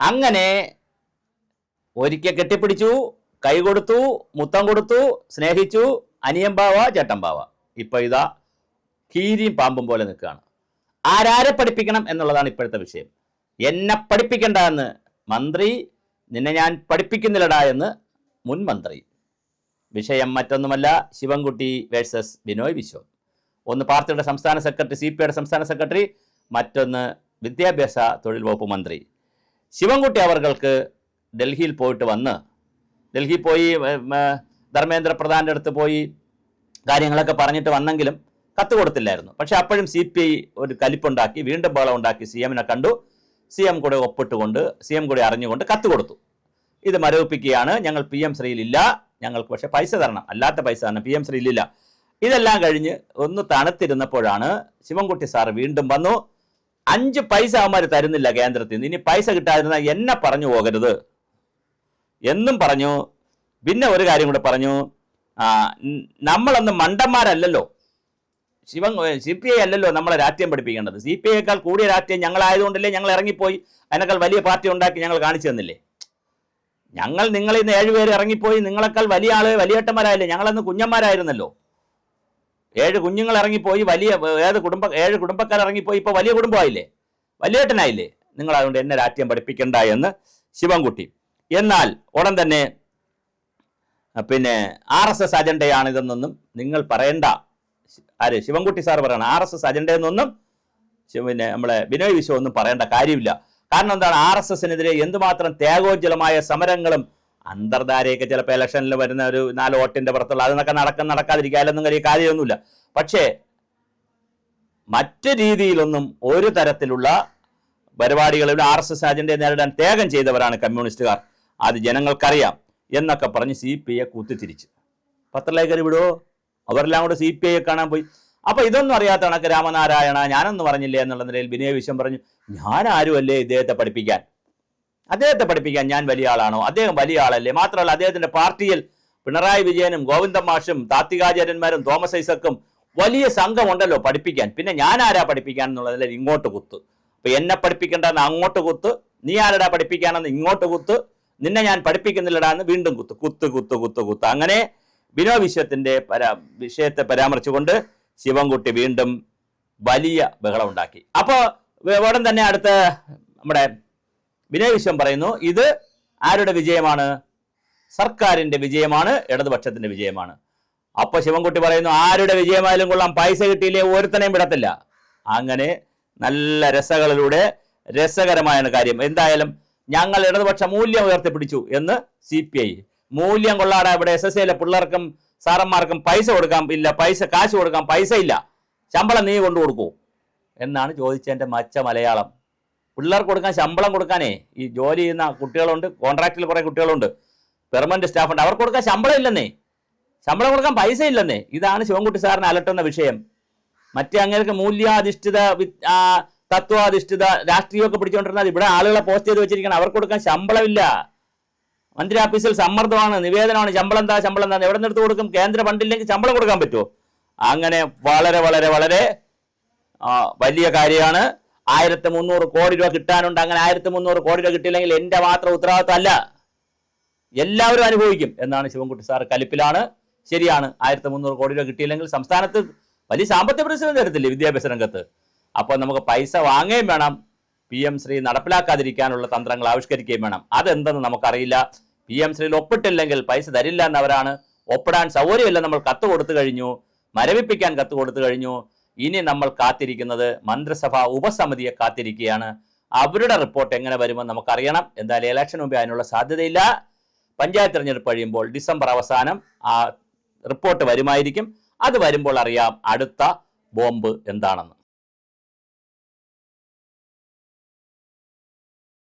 അങ്ങനെ ഒരിക്കൽ കെട്ടിപ്പിടിച്ചു കൈ കൊടുത്തു മുത്തം കൊടുത്തു സ്നേഹിച്ചു അനിയമ്പാവ ചേട്ടമ്പാവ ഇപ്പൊ ഇതാ കീരിയും പാമ്പും പോലെ നിൽക്കുകയാണ്. ആരാരെ പഠിപ്പിക്കണം എന്നുള്ളതാണ് ഇപ്പോഴത്തെ വിഷയം. എന്നെ പഠിപ്പിക്കണ്ട എന്ന് മന്ത്രി നിന്നെ ഞാൻ പഠിപ്പിക്കുന്നില്ലടാ എന്ന് മുൻ മന്ത്രി. വിഷയം മറ്റൊന്നുമല്ല ശിവൻകുട്ടി വേഴ്സസ് ബിനോയ് വിശ്വം ഒന്ന് പാർട്ടിയുടെ സംസ്ഥാന സെക്രട്ടറി സി സംസ്ഥാന സെക്രട്ടറി മറ്റൊന്ന് വിദ്യാഭ്യാസ തൊഴിൽ വകുപ്പ് മന്ത്രി. ശിവൻകുട്ടി അവർക്ക് ഡൽഹിയിൽ പോയിട്ട് വന്ന് ഡൽഹിയിൽ പോയി ധർമ്മേന്ദ്ര പ്രധാന്റെ അടുത്ത് പോയി കാര്യങ്ങളൊക്കെ പറഞ്ഞിട്ട് വന്നെങ്കിലും കത്ത് കൊടുത്തില്ലായിരുന്നു. പക്ഷെ അപ്പോഴും സി പി ഐ ഒരു കലിപ്പുണ്ടാക്കി വീണ്ടും ബഹളം ഉണ്ടാക്കി സി എമ്മിനെ കണ്ടു. സി എം കൂടെ ഒപ്പിട്ടുകൊണ്ട് സി എം കൂടെ അറിഞ്ഞുകൊണ്ട് കത്ത് കൊടുത്തു. ഇത് മരവിപ്പിക്കുകയാണ് ഞങ്ങൾ പി എം ശ്രീയിലില്ല ഞങ്ങൾക്ക് പക്ഷേ പൈസ തരണം അല്ലാത്ത പൈസ തരണം പി എം ശ്രീയിലില്ല ഇതെല്ലാം കഴിഞ്ഞ് ഒന്ന് തണുത്തിരുന്നപ്പോഴാണ് ശിവൻകുട്ടി സാർ വീണ്ടും വന്നു. അഞ്ച് പൈസ അവന്മാർ തരുന്നില്ല കേന്ദ്രത്തിൽ നിന്ന്. ഇനി പൈസ കിട്ടാതിരുന്നാൽ എന്നെ പറഞ്ഞു പോകരുത്. എന്നും പറഞ്ഞു. പിന്നെ ഒരു കാര്യം കൂടെ പറഞ്ഞു. നമ്മളൊന്ന് മണ്ടന്മാരല്ലല്ലോ. ശിവൻ സി പി ഐ അല്ലല്ലോ നമ്മളെ രാഷ്ട്രീയം പഠിപ്പിക്കേണ്ടത്. സി പി ഐയേക്കാൾ കൂടിയ രാഷ്ട്രീയം ഞങ്ങളായതുകൊണ്ടല്ലേ ഞങ്ങൾ ഇറങ്ങിപ്പോയി അതിനേക്കാൾ വലിയ പാർട്ടി ഉണ്ടാക്കി ഞങ്ങൾ കാണിച്ചു തന്നില്ലേ? ഞങ്ങൾ നിങ്ങളിൽ നിന്ന് ഏഴുപേര് ഇറങ്ങിപ്പോയി. നിങ്ങളെക്കാൾ വലിയ ആൾ വലിയേട്ടന്മാരായില്ലേ? ഞങ്ങളന്ന് കുഞ്ഞന്മാരായിരുന്നല്ലോ. ഏഴ് കുഞ്ഞുങ്ങൾ ഇറങ്ങിപ്പോയി വലിയ ഏത് കുടുംബ ഏഴ് കുടുംബക്കാർ ഇറങ്ങിപ്പോയി ഇപ്പോൾ വലിയ കുടുംബമായില്ലേ? വലിയേട്ടനായില്ലേ നിങ്ങൾ അതുകൊണ്ട് എന്നെ രാഷ്ട്രീയം പഠിപ്പിക്കണ്ട എന്ന് ശിവൻകുട്ടി. എന്നാൽ ഉടൻ തന്നെ പിന്നെ ആർ എസ് എസ് അജണ്ടയാണ് ഇതെന്നൊന്നും നിങ്ങൾ പറയണ്ട. ആര്? ശിവൻകുട്ടി സാർ പറയണം. ആർ എസ് എസ് അജണ്ടയെന്നൊന്നും പിന്നെ നമ്മളെ ബിനോയ് വിശ്വം ഒന്നും പറയേണ്ട കാര്യമില്ല. കാരണം എന്താണ്? ആർ എസ് എസിനെതിരെ എന്തുമാത്രം ത്യാഗോജ്വലമായ സമരങ്ങളും അന്തർധാരയൊക്കെ ചിലപ്പോൾ ഇലക്ഷനിൽ വരുന്ന ഒരു നാല് വോട്ടിന്റെ പുറത്തുള്ള അതൊക്കെ നടക്കാൻ നടക്കാതിരിക്കാനൊന്നും കഴിയും കാര്യമൊന്നുമില്ല. പക്ഷേ മറ്റു രീതിയിലൊന്നും ഒരു തരത്തിലുള്ള പരിപാടികളിൽ ആർ എസ് എസ് അജണ്ടയെ നേരിടാൻ ത്യാഗം ചെയ്തവരാണ് കമ്മ്യൂണിസ്റ്റുകാർ. അത് ജനങ്ങൾക്കറിയാം എന്നൊക്കെ പറഞ്ഞ് സി പി ഐയെ കൂത്തിത്തിരിച്ച്. പത്രലേഖർ വിടുവോ അവരെല്ലാം കൂടെ സി പി ഐയെ കാണാൻ പോയി. അപ്പൊ ഇതൊന്നും അറിയാത്ത കണക്ക് രാമനാരായണ ഞാനൊന്നും പറഞ്ഞില്ലേ എന്നുള്ള നിലയിൽ വിനയ വിശ്വം പറഞ്ഞു ഞാൻ ആരുമല്ലേ ഇദ്ദേഹത്തെ പഠിപ്പിക്കാൻ? അദ്ദേഹത്തെ പഠിപ്പിക്കാൻ ഞാൻ വലിയ ആളാണോ? അദ്ദേഹം വലിയ ആളല്ലേ? മാത്രമല്ല അദ്ദേഹത്തിന്റെ പാർട്ടിയിൽ പിണറായി വിജയനും ഗോവിന്ദ മാഷും താത്വികാചാര്യന്മാരും തോമസ് ഐസക്കും വലിയ സംഘമുണ്ടല്ലോ പഠിപ്പിക്കാൻ. പിന്നെ ഞാൻ ആരാ പഠിപ്പിക്കാൻ എന്നുള്ളതിൽ ഇങ്ങോട്ട് കുത്ത്. അപ്പൊ എന്നെ പഠിപ്പിക്കേണ്ടെന്ന് അങ്ങോട്ട് കുത്ത്. നീ ആരടാ പഠിപ്പിക്കാനെന്ന് ഇങ്ങോട്ട് കുത്ത്. നിന്നെ ഞാൻ പഠിപ്പിക്കുന്നില്ലടാ എന്ന് വീണ്ടും കുത്ത്. കുത്ത് കുത്ത് കുത്ത് കുത്ത്. അങ്ങനെ ബിനോ വിശ്വത്തിന്റെ പരാ വിഷയത്തെ പരാമർശിച്ചുകൊണ്ട് ശിവൻകുട്ടി വീണ്ടും വലിയ ബഹളം ഉണ്ടാക്കി. അപ്പോൾ ഉടൻ തന്നെ അടുത്ത നമ്മുടെ വിനയ വിശ്വം പറയുന്നു ഇത് ആരുടെ വിജയമാണ്? സർക്കാരിന്റെ വിജയമാണ് ഇടതുപക്ഷത്തിന്റെ വിജയമാണ്. അപ്പൊ ശിവൻകുട്ടി പറയുന്നു ആരുടെ വിജയമായാലും കൊള്ളാം പൈസ കിട്ടിയില്ലേ ഒരുത്തനെയും വിടത്തില്ല. അങ്ങനെ നല്ല രസകളിലൂടെ രസകരമായ കാര്യം. എന്തായാലും ഞങ്ങൾ ഇടതുപക്ഷ മൂല്യം ഉയർത്തിപ്പിടിച്ചു എന്ന് സി പി ഐ മൂല്യം കൊള്ളാടെ ഇവിടെ എസ് എസ് എയിലെ പിള്ളേർക്കും സാറന്മാർക്കും പൈസ കൊടുക്കാൻ ഇല്ല പൈസ കാശ് കൊടുക്കാൻ പൈസ ഇല്ല. ശമ്പളം നീ കൊണ്ടു കൊടുക്കൂ എന്നാണ് ചോദിച്ചതിന്റെ മച്ച മലയാളം. പിള്ളേർക്ക് കൊടുക്കാൻ ശമ്പളം കൊടുക്കാനേ ഈ ജോലി ചെയ്യുന്ന കുട്ടികളുണ്ട് കോൺട്രാക്റ്റിൽ കുറേ കുട്ടികളുണ്ട്. പെർമനന്റ് സ്റ്റാഫ് ഉണ്ട്. അവർക്ക് കൊടുക്കാൻ ശമ്പളം ഇല്ലെന്നേ. ശമ്പളം കൊടുക്കാൻ പൈസ ഇല്ലെന്നേ. ഇതാണ് ശിവൻകുട്ടി സാറിനെ അലട്ടുന്ന വിഷയം. മറ്റേ അങ്ങനെയൊക്കെ മൂല്യാധിഷ്ഠിത തത്വാധിഷ്ഠിത രാഷ്ട്രീയമൊക്കെ പിടിച്ചുകൊണ്ടിരുന്നത് ഇവിടെ ആളുകളെ പോസ്റ്റ് ചെയ്ത് വെച്ചിരിക്കണം. അവർക്ക് കൊടുക്കാൻ ശമ്പളമില്ല. മന്ത്രി ഓഫീസിൽ സമ്മർദ്ദമാണ് നിവേദനമാണ്. ശമ്പളം എന്താ ശമ്പളം എന്താ? എവിടെ നിന്നെടുത്ത് കൊടുക്കും? കേന്ദ്ര ഫണ്ടില്ലെങ്കിൽ ശമ്പളം കൊടുക്കാൻ പറ്റുമോ? അങ്ങനെ വളരെ വളരെ വളരെ വലിയ കാര്യമാണ്. ആയിരത്തി മുന്നൂറ് കോടി രൂപ കിട്ടാനുണ്ട്. അങ്ങനെ ആയിരത്തി മുന്നൂറ് കോടി രൂപ കിട്ടിയില്ലെങ്കിൽ എന്റെ മാത്രം ഉത്തരവാദിത്വം അല്ല എല്ലാവരും അനുഭവിക്കും എന്നാണ് ശിവൻകുട്ടി സാർ കലിപ്പിലാണ്. ശരിയാണ് ആയിരത്തി മുന്നൂറ് കോടി രൂപ കിട്ടിയില്ലെങ്കിൽ സംസ്ഥാനത്ത് വലിയ സാമ്പത്തിക പ്രതിസന്ധി തരത്തില്ലേ വിദ്യാഭ്യാസ രംഗത്ത്? അപ്പോൾ നമുക്ക് പൈസ വാങ്ങുകയും വേണം. പി എം ശ്രീ നടപ്പിലാക്കാതിരിക്കാനുള്ള തന്ത്രങ്ങൾ ആവിഷ്കരിക്കുകയും വേണം. അതെന്തെന്ന് നമുക്കറിയില്ല. പി എം ശ്രീയിൽ ഒപ്പിട്ടില്ലെങ്കിൽ പൈസ തരില്ല എന്നവരാണ്. ഒപ്പിടാൻ സൗകര്യമില്ല നമ്മൾ കത്ത് കൊടുത്തു കഴിഞ്ഞു. മരവിപ്പിക്കാൻ കത്ത് കൊടുത്തു കഴിഞ്ഞു. ഇനി നമ്മൾ കാത്തിരിക്കുന്നത് മന്ത്രിസഭാ ഉപസമിതിയെ കാത്തിരിക്കുകയാണ്. അവരുടെ റിപ്പോർട്ട് എങ്ങനെ വരുമെന്ന് നമുക്കറിയണം. എന്തായാലും ഇലക്ഷൻ മുമ്പ് അതിനുള്ള സാധ്യതയില്ല. പഞ്ചായത്ത് തിരഞ്ഞെടുപ്പ് കഴിയുമ്പോൾ ഡിസംബർ അവസാനം ആ റിപ്പോർട്ട് വരുമായിരിക്കും. അത് വരുമ്പോൾ അറിയാം അടുത്ത ബോംബ് എന്താണെന്ന്.